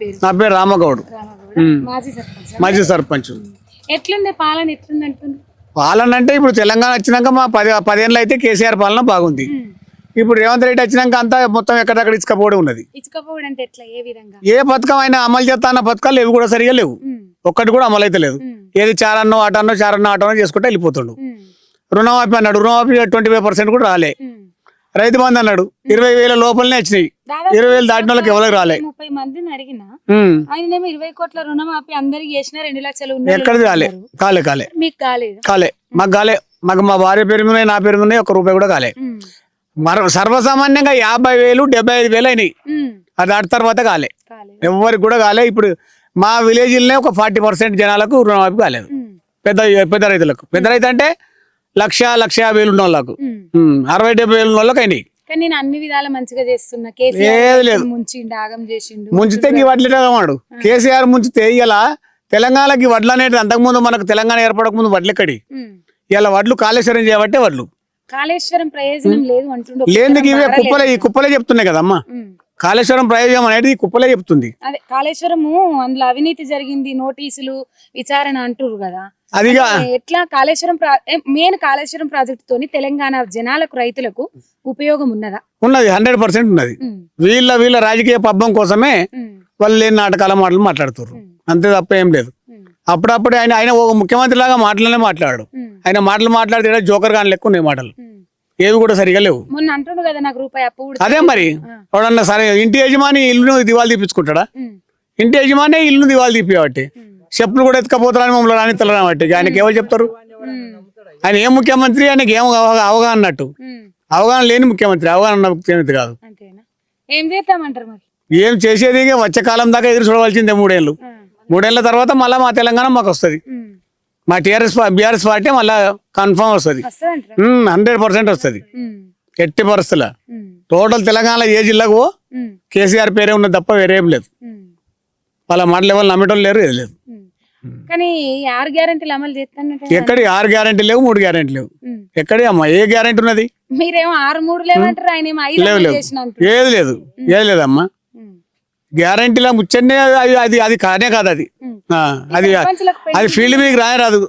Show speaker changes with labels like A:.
A: నా పేరు రామగౌడ్.
B: మాజీ సర్పంచ్. పాలన?
A: పాలన అంటే ఇప్పుడు తెలంగాణ వచ్చినాక మా పది పదేళ్ళు అయితే కేసీఆర్ పాలన బాగుంది. ఇప్పుడు రేవంత్ రెడ్డి వచ్చినాక అంతా మొత్తం ఎక్కడక్కడ ఇసుకపోవడం ఉన్నది.
B: ఏ
A: పథకం అయినా అమలు చేస్తా అన్న పథకాలు ఇవి కూడా సరిగా లేవు. ఒక్కటి కూడా అమలు అయితే లేదు. ఏది చారన్నో ఆటన్నో చారన్నో ఆటన్నో చేసుకుంటే వెళ్ళిపోతుండు. రుణమాఫీ అన్నాడు. రుణమాఫీ ట్వంటీ ఫైవ్ పర్సెంట్ కూడా రాలే. రైతు బంధు అన్నాడు ఇరవై వేల లోపలనే వచ్చినాయి. ఇరవై వేలు దాటిన వాళ్ళకి ఎవరికి రాలే.
B: ముప్పై మందిని అడిగిన. ఆయనేమో ఇరవై కోట్ల రుణమాఫీ అందరికి చేసిన రెండు లక్షలు
A: ఎక్కడిది కాలే. కాలే కాలే.
B: మీకు కాలేదు
A: కాలే. మాకు కాలే. మాకు మా భార్య పేరు మీద నా పేరు మీద ఒక్క రూపాయి కూడా కాలే. మర సర్వసామాన్యంగా యాభై వేలు డెబ్బై ఐదు వేలు అయినాయి. అది దాటి తర్వాత కాలే. ఎవరికి కూడా కాలే. ఇప్పుడు మా విలేజ్లోనే ఒక ఫార్టీ పర్సెంట్ జనాలకు రుణమాఫీ కాలేదు. పెద్ద పెద్ద రైతులకు. పెద్ద రైతు అంటే లక్ష లక్ష యాభై వేలు ఉన్న వాళ్ళకు అరవై డెబ్బై వేలు ఉన్న వాళ్ళకి అయినాయి.
B: కానీ నేను అన్ని విధాల మంచిగా చేస్తున్నా.
A: ఏది
B: కేసీఆర్
A: లేదు.
B: ముంచిండు ఆగం చేసిండు
A: ముంచితే ఈ వడ్లు వాడు కేసీఆర్ ముంచితే ఇలా తెలంగాణకి వడ్లు అనేది అంతకుముందు మనకు తెలంగాణ ఏర్పడక ముందు వడ్లు ఎక్కడి?
B: ఉమ్.
A: ఇలా వడ్లు కాళేశ్వరం చేయబట్టే వడ్లు.
B: కాళేశ్వరం ప్రయోజనం లేదు అంటుండు.
A: లేనిది ఇవే కుప్పలే ఈ కుప్పలే చెప్తున్నాయి కదమ్మా. కాళేశ్వరం ప్రయోజనం అనేది కుప్పలే చెప్తుంది.
B: అదే కాళేశ్వరము అందులో అవినీతి జరిగింది నోటీసులు విచారణ అంటురు కదా.
A: అదిగా
B: ఎట్లా కాళేశ్వరం మెయిన్ కాళేశ్వరం ప్రాజెక్ట్ తోని తెలంగాణ జనాలకు రైతులకు ఉపయోగం ఉన్నదా?
A: ఉన్నది హండ్రెడ్ పర్సెంట్ ఉన్నది. వీళ్ళ వీళ్ళ రాజకీయ పబ్బం కోసమే వాళ్ళు లేని నాటకాల మాటలు మాట్లాడుతారు
B: ఉమ్,
A: అంతే తప్ప ఏం లేదు. అప్పుడప్పుడు ఆయన ఆయన ఒక ముఖ్యమంత్రి లాగా మాటలనే మాట్లాడు ఆయన మాటలు మాట్లాడితే జోకర్ గాని లెక్క ఉన్నాయి మాటలు. ఏవి కూడా సరిగా లేవు.
B: మొన్న అంటుండు కదా నాకు రూపాయి అప్పు కూడా
A: అదే మరి. ఎవడన్నా సరే ఇంటి యజమాని ఇల్లును దివాళి తీపించుకుంటాడా ఇంటి యజమాని ఇల్లును దివాళి తీపియబట్టి చెప్పులు కూడా ఎత్తుకపోతారని మమ్మల్ని రానిత్తలు బట్టి ఆయనకి ఎవరు చెప్తారు? ఆయన ఏం ముఖ్యమంత్రి ఆయనకి ఏం అవగా- అవగాహన అన్నట్టు. అవగాహన లేని ముఖ్యమంత్రి అవగాహన ఉన్న ముఖ్యమంత్రి కాదు.
B: ఏం చేద్దామంటారు మరి?
A: ఏం చేసేది వచ్చే కాలం దాకా ఎదురు చూడవలసిందే మూడేళ్ళు. మూడేళ్ళ తర్వాత మళ్ళీ మా తెలంగాణ మాకు వస్తుంది. మా టీఆర్ఎస్ బీఆర్ఎస్ పార్టీ మళ్ళీ కన్ఫర్మ్ వస్తుంది. హండ్రెడ్ పర్సెంట్ వస్తుంది. ఎట్టి పరిస్థితుల. టోటల్ తెలంగాణ ఏ జిల్లాకు కేసీఆర్ పేరే ఉన్నది తప్ప వేరే లేదు. వాళ్ళ మాటలు ఎవరు నమ్మటం లేరు ఏది లేదు.
B: కానీ ఈ ఆరు గ్యారెంటీలు అమలు చేస్తానంటే
A: ఎక్కడి ఆరు గ్యారెంటీ లేవు మూడు గ్యారెంటీ లేవు. ఎక్కడి అమ్మా ఏ గ్యారెంటీ ఉన్నది?
B: మీరేమో ఆరు మూడు లేవంటారు ఆయన
A: ఏది లేదు. ఏది లేదమ్మా. గ్యారెంటీలా ముచ్చన్నే అది అది కానే కాదు అది. అది అది ఫీల్డ్ మీకు రాయరాదు.